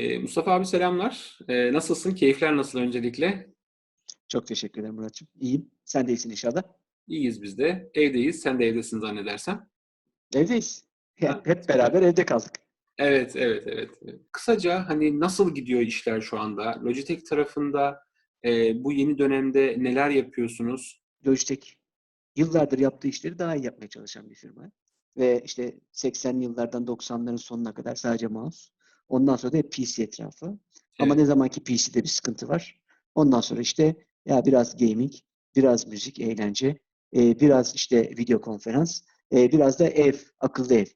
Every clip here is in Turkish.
Eee, Mustafa abi selamlar. Eee, nasılsın? Keyifler nasıl öncelikle? Çok teşekkür ederim Muratçım. İyiyim. Sen de iyisin inşallah. İyiyiz biz de. Evdeyiz. Sen de evdesin zannedersem. Evdeyiz. Ha, Hep, beraber evde kaldık. Evet, evet, evet. Kısaca hani nasıl gidiyor işler şu anda? Logitech tarafında eee, bu yeni dönemde neler yapıyorsunuz? Logitech yıllardır yaptığı işleri daha iyi yapmaya çalışan bir firma. Ve işte 80'li yıllardan 90'ların sonuna kadar sadece mouse. Ondan sonra da hep PC etrafı. Ama Evet. ne zamanki PC'de bir sıkıntı var. Ondan sonra işte ya biraz gaming, biraz müzik, eğlence, e, biraz işte video konferans, e, biraz da ev, akıllı ev.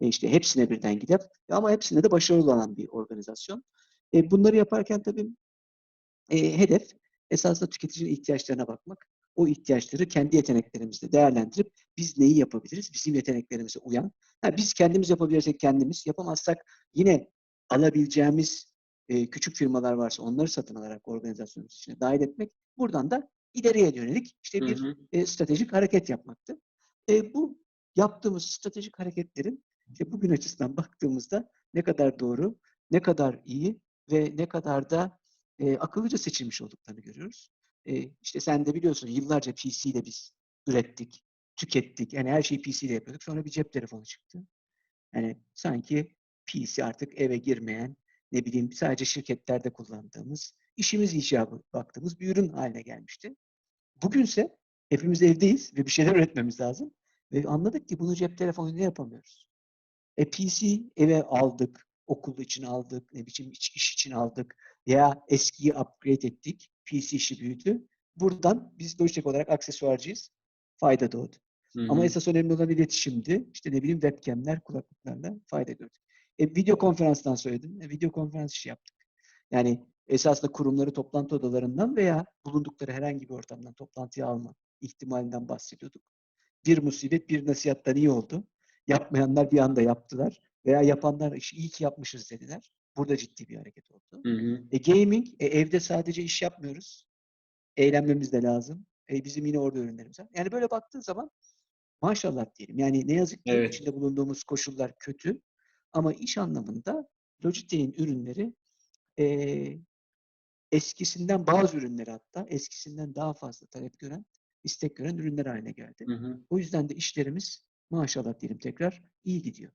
E, işte hepsine birden gidip ama hepsinde de başarılı olan bir organizasyon. E, bunları yaparken tabii e, hedef esasında tüketicinin ihtiyaçlarına bakmak. O ihtiyaçları kendi yeteneklerimizle değerlendirip biz neyi yapabiliriz? Bizim yeteneklerimize uyan. Ha, biz kendimiz yapabilirsek kendimiz, yapamazsak yine alabileceğimiz e, küçük firmalar varsa onları satın alarak organizasyonun içine dahil etmek. Buradan da ileriye yönelik işte Hı bir hı. e, stratejik hareket yapmaktı. E, bu yaptığımız stratejik hareketlerin işte bugün açısından baktığımızda ne kadar doğru, ne kadar iyi ve ne kadar da e, akıllıca seçilmiş olduklarını görüyoruz. E, işte sen de biliyorsun yıllarca PC ile biz ürettik, tükettik. Yani her şeyi PC ile yapıyorduk. Sonra bir cep telefonu çıktı. Yani sanki PC artık eve girmeyen, ne bileyim sadece şirketlerde kullandığımız, işimiz icabı baktığımız bir ürün haline gelmişti. Bugünse hepimiz evdeyiz ve bir şeyler üretmemiz lazım. Ve anladık ki bunu cep telefonuyla yapamıyoruz. E PC eve aldık, okul için aldık, ne biçim iç, iş için aldık ya eskiyi upgrade ettik, PC işi büyüdü. Buradan biz Logitech olarak aksesuarcıyız. Fayda doğdu. Hı Ama hı. esas önemli olan iletişimdi. İşte ne bileyim webcamler, kulaklıklarla fayda gördük. E, video konferanstan söyledim. E, video konferans işi yaptık. Yani esasında kurumları toplantı odalarından veya bulundukları herhangi bir ortamdan toplantıya alma ihtimalinden bahsediyorduk. Bir musibet bir nasihattan iyi oldu. Yapmayanlar bir anda yaptılar veya yapanlar "İş- iyi ki yapmışız dediler. Burada ciddi bir hareket oldu. Hı hı. E, gaming, e, evde sadece iş yapmıyoruz. Eğlenmemiz de lazım. E, bizim yine orada ürünlerimiz var. Yani böyle baktığın zaman maşallah diyelim. Yani ne yazık ki Evet. içinde bulunduğumuz koşullar kötü. Ama iş anlamında Logitech'in ürünleri eee, eskisinden bazı ürünleri hatta eskisinden daha fazla talep gören, istek gören ürünler haline geldi. Hı hı. O yüzden de işlerimiz maşallah diyelim tekrar iyi gidiyor.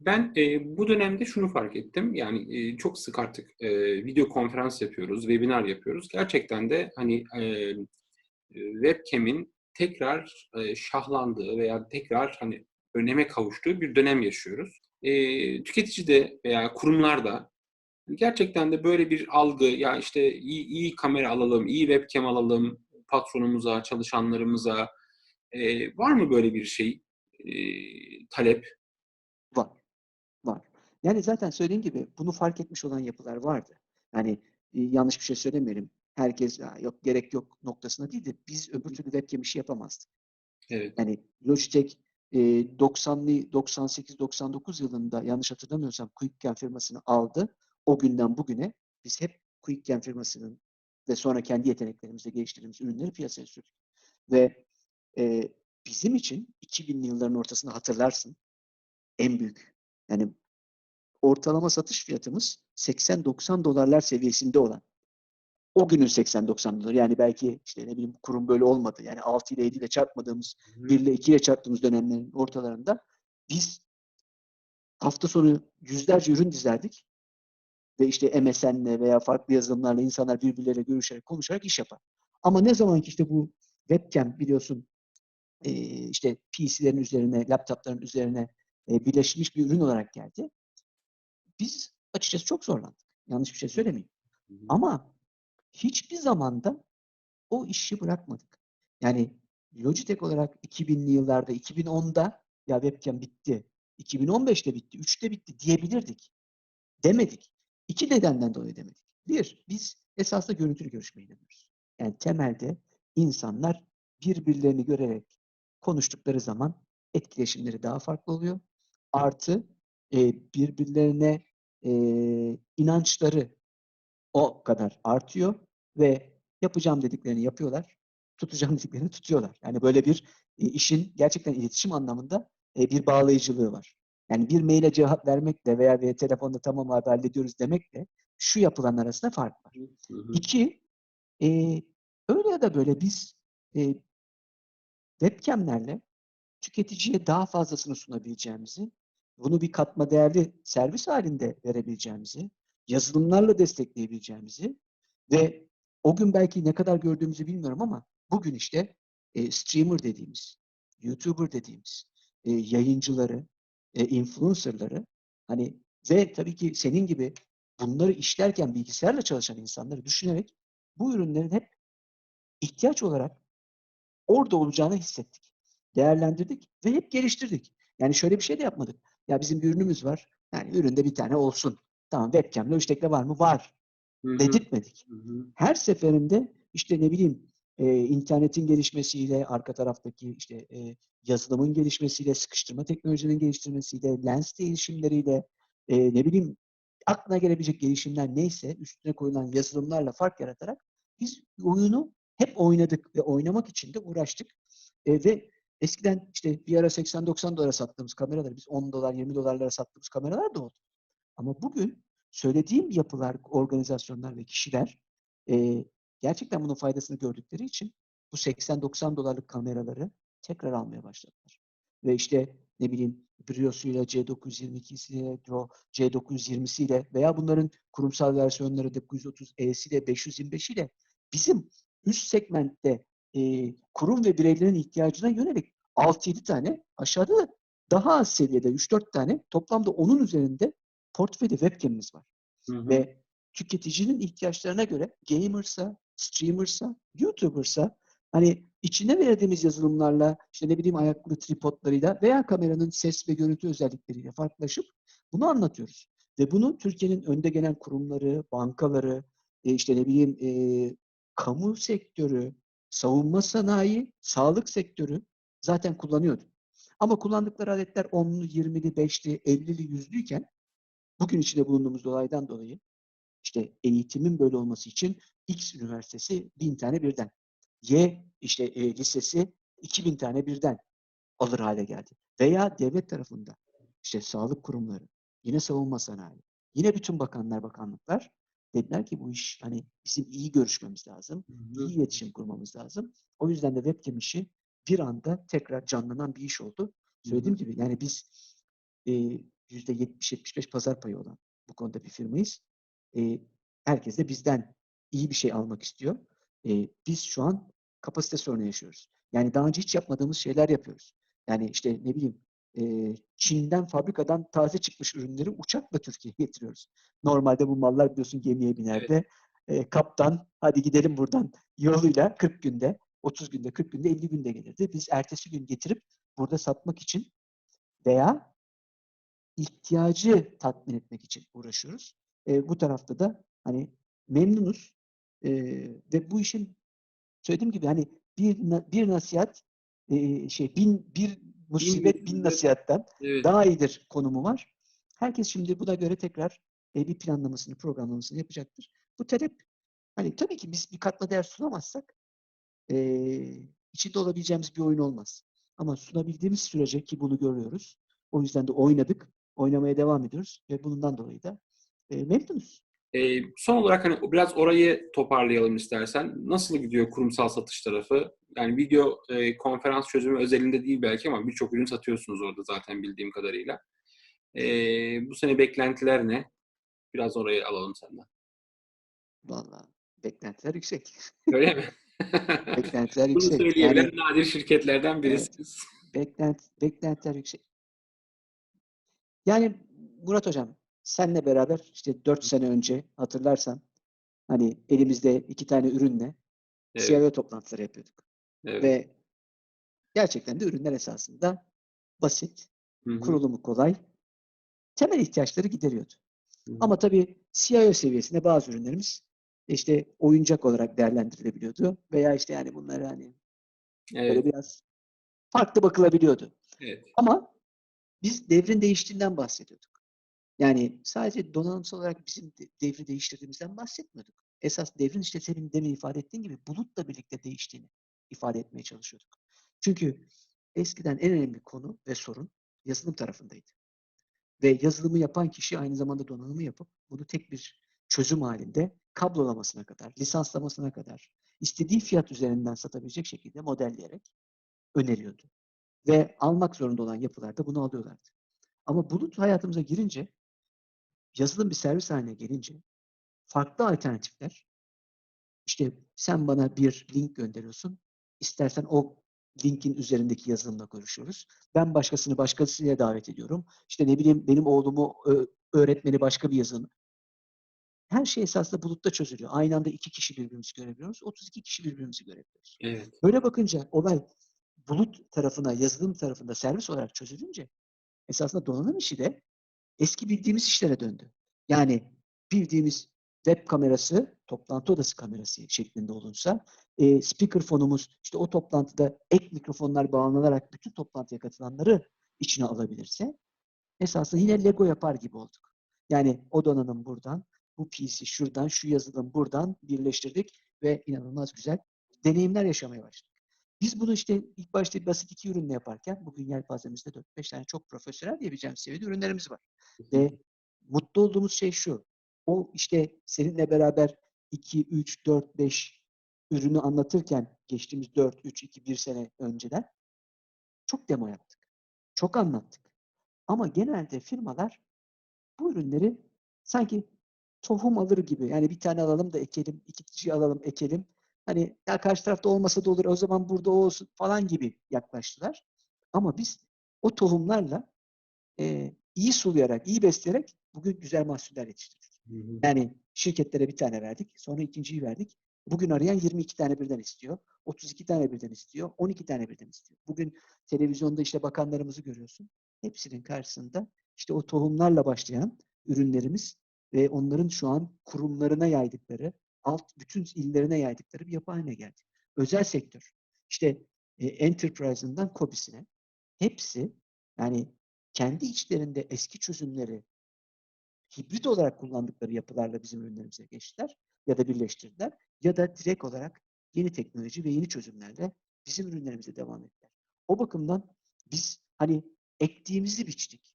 Ben eee, bu dönemde şunu fark ettim. Yani eee, çok sık artık eee, video konferans yapıyoruz, webinar yapıyoruz. Gerçekten de hani eee, webcam'in tekrar eee, şahlandığı veya tekrar hani öneme kavuştuğu bir dönem yaşıyoruz. Eee tüketici de veya kurumlar da gerçekten de böyle bir algı, ya işte iyi, iyi kamera alalım, iyi webcam alalım patronumuza, çalışanlarımıza. Eee, var mı böyle bir şey, eee, talep? Var, var. Yani zaten söylediğim gibi bunu fark etmiş olan yapılar vardı. Yani e, yanlış bir şey söylemeyelim. Herkes "Ya yok gerek yok noktasına değil de biz öbür türlü webcam işi yapamazdık. Evet. Yani Logitech e, 90'lı 98-99 yılında yanlış hatırlamıyorsam QuickCam firmasını aldı. O günden bugüne biz hep QuickCam firmasının ve sonra kendi yeteneklerimizle geliştirdiğimiz ürünleri piyasaya sürdük. Ve e, bizim için 2000'li yılların ortasında hatırlarsın en büyük yani ortalama satış fiyatımız 80-90 dolarlar seviyesinde olan o günün 80-90 dolar yani belki işte ne bileyim kurum böyle olmadı. Yani 6 ile 7 ile çarpmadığımız 1 ile 2 ile çarptığımız dönemlerin ortalarında biz hafta sonu yüzlerce ürün dizerdik ve işte MSN'le veya farklı yazılımlarla insanlar birbirleriyle görüşerek, konuşarak iş yapar. Ama ne zaman ki işte bu webcam biliyorsun işte PC'lerin üzerine, laptopların üzerine birleşmiş bir ürün olarak geldi. Biz açıkçası çok zorlandık. Yanlış bir şey söylemeyeyim. Hı hı. Ama hiçbir zamanda o işi bırakmadık. Yani Logitech olarak 2000'li yıllarda, 2010'da ya webcam bitti, 2015'te bitti, 3'te bitti diyebilirdik. Demedik. İki nedenden dolayı demedik. Bir, biz esasında görüntülü görüşmeye inanıyoruz. Yani temelde insanlar birbirlerini görerek konuştukları zaman etkileşimleri daha farklı oluyor. Artı e, birbirlerine e, inançları o kadar artıyor ve yapacağım dediklerini yapıyorlar, tutacağım dediklerini tutuyorlar. Yani böyle bir e, işin gerçekten iletişim anlamında e, bir bağlayıcılığı var. Yani bir maile cevap vermekle veya bir telefonda tamam abi hallediyoruz demekle şu yapılan arasında fark var. Hı hı. İki, e, öyle ya da böyle biz e, webcamlerle tüketiciye daha fazlasını sunabileceğimizi, bunu bir katma değerli servis halinde verebileceğimizi, yazılımlarla destekleyebileceğimizi ve o gün belki ne kadar gördüğümüzü bilmiyorum ama bugün işte e, streamer dediğimiz, YouTuber dediğimiz e, yayıncıları, e, influencerları hani ve tabii ki senin gibi bunları işlerken bilgisayarla çalışan insanları düşünerek bu ürünlerin hep ihtiyaç olarak orada olacağını hissettik. Değerlendirdik ve hep geliştirdik. Yani şöyle bir şey de yapmadık. Ya bizim bir ürünümüz var. Yani üründe bir tane olsun. Tamam webcam, Logitech'le var mı? Var. Hı hı. Dedirtmedik. Hı hı. Her seferinde işte ne bileyim e, internetin gelişmesiyle, arka taraftaki işte e, yazılımın gelişmesiyle, sıkıştırma teknolojinin geliştirmesiyle, lens değişimleriyle, e, ne bileyim aklına gelebilecek gelişimler neyse üstüne koyulan yazılımlarla fark yaratarak biz oyunu hep oynadık ve oynamak için de uğraştık. E, ve eskiden işte bir ara 80-90 dolara sattığımız kameralar, biz 10 dolar, 20 dolarlara sattığımız kameralar da oldu. Ama bugün söylediğim yapılar, organizasyonlar ve kişiler e, gerçekten bunun faydasını gördükleri için bu 80-90 dolarlık kameraları tekrar almaya başladılar. Ve işte ne bileyim Brios'uyla, C922'siyle, C920'siyle veya bunların kurumsal versiyonları 930E'siyle, 525'iyle bizim üst segmentte e, kurum ve bireylerin ihtiyacına yönelik 6-7 tane aşağıda da daha az seviyede 3-4 tane toplamda onun üzerinde portföyde webcam'imiz var. Hı hı. Ve tüketicinin ihtiyaçlarına göre gamer'sa, streamer'sa, YouTuber'sa hani içine verdiğimiz yazılımlarla işte ne bileyim ayaklı tripodlarıyla veya kameranın ses ve görüntü özellikleriyle farklılaşıp bunu anlatıyoruz. Ve bunu Türkiye'nin önde gelen kurumları, bankaları, e, işte ne bileyim e, kamu sektörü, savunma sanayi, sağlık sektörü zaten kullanıyordu. Ama kullandıkları aletler 10'lu, 20'li, 5'li, 50'li, 100'lüyken bugün içinde bulunduğumuz olaydan dolayı işte eğitimin böyle olması için X üniversitesi bin tane birden. Y işte e, lisesi 2000 tane birden alır hale geldi. Veya devlet tarafında işte sağlık kurumları, yine savunma sanayi, yine bütün bakanlar, bakanlıklar dediler ki bu iş hani bizim iyi görüşmemiz lazım, Hı hı. iyi iletişim kurmamız lazım. O yüzden de webcam işi bir anda tekrar canlanan bir iş oldu. Söylediğim gibi yani biz e, %70-75 pazar payı olan bu konuda bir firmayız. E, herkes de bizden iyi bir şey almak istiyor. E, biz şu an kapasite sorunu yaşıyoruz. Yani daha önce hiç yapmadığımız şeyler yapıyoruz. Yani işte ne bileyim e, Çin'den fabrikadan taze çıkmış ürünleri uçakla Türkiye'ye getiriyoruz. Normalde bu mallar biliyorsun gemiye biner de e, kaptan hadi gidelim buradan yoluyla 40 günde, 30 günde, 40 günde, 50 günde gelirdi. Biz ertesi gün getirip burada satmak için veya ihtiyacı tatmin etmek için uğraşıyoruz. E, bu tarafta da hani memnunuz E, ve bu işin söylediğim gibi hani bir bir nasihat e, şey bin bir musibet bin musibet. nasihatten Evet. daha iyidir konumu var. Herkes şimdi buna göre tekrar e, bir planlamasını, programlamasını yapacaktır. Bu talep hani tabii ki biz bir katma değer sunamazsak e, içinde olabileceğimiz bir oyun olmaz. Ama sunabildiğimiz sürece ki bunu görüyoruz. O yüzden de oynadık. Oynamaya devam ediyoruz ve bundan dolayı da e, memnunuz. Ee, son olarak hani biraz orayı toparlayalım istersen. Nasıl gidiyor kurumsal satış tarafı? Yani video e, konferans çözümü özelinde değil belki ama birçok ürün satıyorsunuz orada zaten bildiğim kadarıyla. Ee, bu sene beklentiler ne? Biraz orayı alalım senden. Vallahi beklentiler yüksek. Öyle mi? Beklentiler Bunu yüksek. söyleyebilen Yani nadir şirketlerden birisiniz. beklent, beklentiler yüksek. Yani Murat Hocam senle beraber işte 4 sene önce hatırlarsan hani elimizde iki tane ürünle Evet, CIO toplantıları yapıyorduk. evet. Ve gerçekten de ürünler esasında basit, Hı hı, kurulumu kolay, temel ihtiyaçları gideriyordu. hı hı. Ama tabii CIO seviyesinde bazı ürünlerimiz işte oyuncak olarak değerlendirilebiliyordu veya işte yani bunları hani Evet, böyle biraz farklı bakılabiliyordu. evet. Ama biz devrin değiştiğinden bahsediyorduk. Yani sadece donanımsal olarak bizim de- devri değiştirdiğimizden bahsetmiyorduk. Esas devrin işte senin demin ifade ettiğin gibi bulutla birlikte değiştiğini ifade etmeye çalışıyorduk. Çünkü eskiden en önemli konu ve sorun yazılım tarafındaydı. ve yazılımı yapan kişi aynı zamanda donanımı yapıp bunu tek bir çözüm halinde kablolamasına kadar, lisanslamasına kadar istediği fiyat üzerinden satabilecek şekilde modelleyerek öneriyordu. Ve almak zorunda olan yapılar da bunu alıyorlardı. Ama bulut hayatımıza girince, yazılım bir servis haline gelince farklı alternatifler, işte sen bana bir link gönderiyorsun, istersen o linkin üzerindeki yazılımla görüşüyoruz. Ben başkasını başkasıyla davet ediyorum. İşte ne bileyim benim oğlumu öğretmeni başka bir yazılım. Her şey esasında bulutta çözülüyor. Aynı anda iki kişi birbirimizi görebiliyoruz. 32 kişi birbirimizi görebiliyoruz. Evet. Böyle bakınca olay bulut tarafına, yazılım tarafında servis olarak çözülünce esasında donanım işi de eski bildiğimiz işlere döndü. Yani bildiğimiz web kamerası, toplantı odası kamerası şeklinde olunsa, e, speaker fonumuz işte o toplantıda ek mikrofonlar bağlanarak bütün toplantıya katılanları içine alabilirse esasında yine Lego yapar gibi olduk. Yani o donanım buradan, bu PC şuradan, şu yazılım buradan birleştirdik ve inanılmaz güzel deneyimler yaşamaya başladık. Biz bunu işte ilk başta basit iki ürünle yaparken bugün yelpazemizde 4-5 tane çok profesyonel diyebileceğim seviyede ürünlerimiz var. Ve mutlu olduğumuz şey şu. O işte seninle beraber 2, 3, 4, 5 ürünü anlatırken geçtiğimiz 4, 3, 2, 1 sene önceden çok demo yaptık. Çok anlattık. Ama genelde firmalar bu ürünleri sanki tohum alır gibi. Yani bir tane alalım da ekelim, iki kişi alalım ekelim. Hani ya karşı tarafta olmasa da olur, o zaman burada o olsun falan gibi yaklaştılar. Ama biz o tohumlarla e, iyi sulayarak, iyi besleyerek bugün güzel mahsuller yetiştiriyoruz. Hı hı. Yani şirketlere bir tane verdik, sonra ikinciyi verdik. Bugün arayan 22 tane birden istiyor, 32 tane birden istiyor, 12 tane birden istiyor. Bugün televizyonda işte bakanlarımızı görüyorsun. Hepsinin karşısında işte o tohumlarla başlayan ürünlerimiz ve onların şu an kurumlarına yaydıkları, alt bütün illerine yaydıkları bir yapı haline geldi. Özel sektör, işte e, Enterprise'ından COBİ'sine hepsi yani kendi içlerinde eski çözümleri hibrit olarak kullandıkları yapılarla bizim ürünlerimize geçtiler ya da birleştirdiler ya da direkt olarak yeni teknoloji ve yeni çözümlerle bizim ürünlerimize devam ettiler. O bakımdan biz hani ektiğimizi biçtik.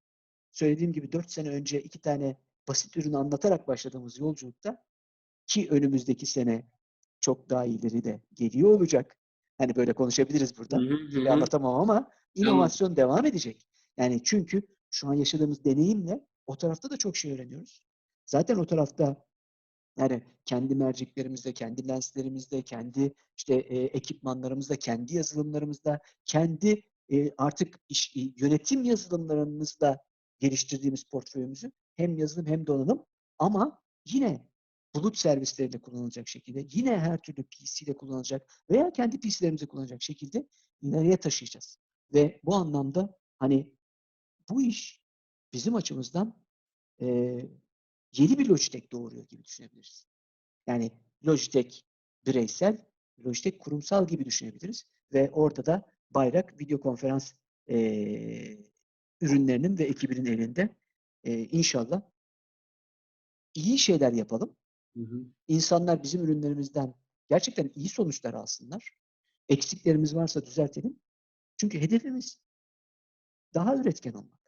Söylediğim gibi 4 sene önce iki tane basit ürünü anlatarak başladığımız yolculukta ki önümüzdeki sene çok daha ileri de geliyor olacak. Hani böyle konuşabiliriz burada. Hı hı, hı hı. anlatamam ama inovasyon devam edecek. Yani çünkü şu an yaşadığımız deneyimle o tarafta da çok şey öğreniyoruz. Zaten o tarafta yani kendi merceklerimizde, kendi lenslerimizde, kendi işte e, ekipmanlarımızda, kendi yazılımlarımızda, kendi e, artık iş, e, yönetim yazılımlarımızda geliştirdiğimiz portföyümüzü hem yazılım hem donanım ama yine bulut servisleriyle kullanılacak şekilde, yine her türlü PC ile kullanılacak veya kendi PC'lerimizi kullanacak şekilde ileriye taşıyacağız. Ve bu anlamda hani bu iş bizim açımızdan e, yeni bir Logitech doğuruyor gibi düşünebiliriz. Yani Logitech bireysel, Logitech kurumsal gibi düşünebiliriz. Ve orada da bayrak video konferans e, ürünlerinin ve ekibinin elinde e, inşallah iyi şeyler yapalım. Hı hı. İnsanlar bizim ürünlerimizden gerçekten iyi sonuçlar alsınlar. Eksiklerimiz varsa düzeltelim. Çünkü hedefimiz daha üretken olmak.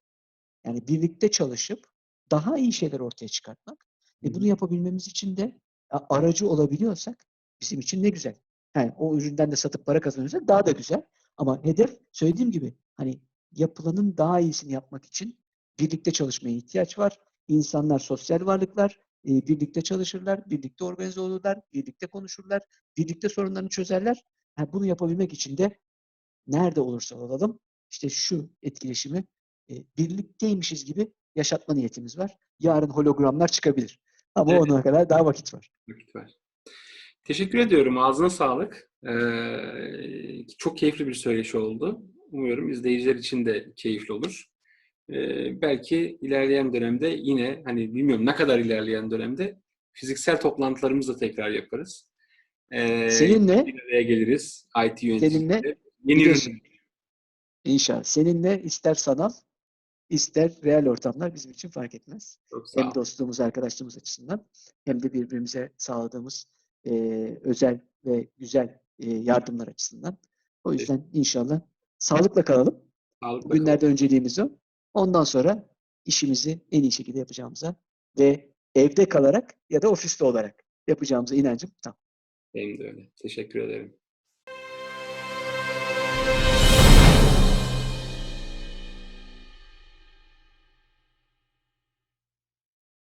Yani birlikte çalışıp daha iyi şeyler ortaya çıkartmak. Hı Ve bunu hı. yapabilmemiz için de aracı olabiliyorsak bizim için ne güzel. Yani o üründen de satıp para kazanıyorsak daha da güzel. Ama hedef söylediğim gibi hani yapılanın daha iyisini yapmak için birlikte çalışmaya ihtiyaç var. İnsanlar sosyal varlıklar, e, birlikte çalışırlar, birlikte organize olurlar, birlikte konuşurlar, birlikte sorunlarını çözerler. Ha, bunu yapabilmek için de nerede olursa olalım işte şu etkileşimi e, birlikteymişiz gibi yaşatma niyetimiz var. Yarın hologramlar çıkabilir. Ama Evet. ona kadar daha vakit var. Vakit var. Teşekkür ediyorum. Ağzına sağlık. Ee, çok keyifli bir söyleşi oldu. Umuyorum izleyiciler için de keyifli olur. Ee, belki ilerleyen dönemde yine hani bilmiyorum ne kadar ilerleyen dönemde fiziksel toplantılarımızı da tekrar yaparız. Ee, Seninle bir araya geliriz. IT yöneticisiyle. Seninle Yeni ürün. inşallah. Seninle ister sanal ister real ortamlar bizim için fark etmez. Hem dostluğumuz, arkadaşlığımız açısından hem de birbirimize sağladığımız e, özel ve güzel e, yardımlar açısından. O yüzden inşallah sağlıkla kalalım. Sağlıkla Bugünlerde önceliğimiz o. Ondan sonra işimizi en iyi şekilde yapacağımıza ve evde kalarak ya da ofiste olarak yapacağımıza inancım tam. Benim de öyle. Teşekkür ederim.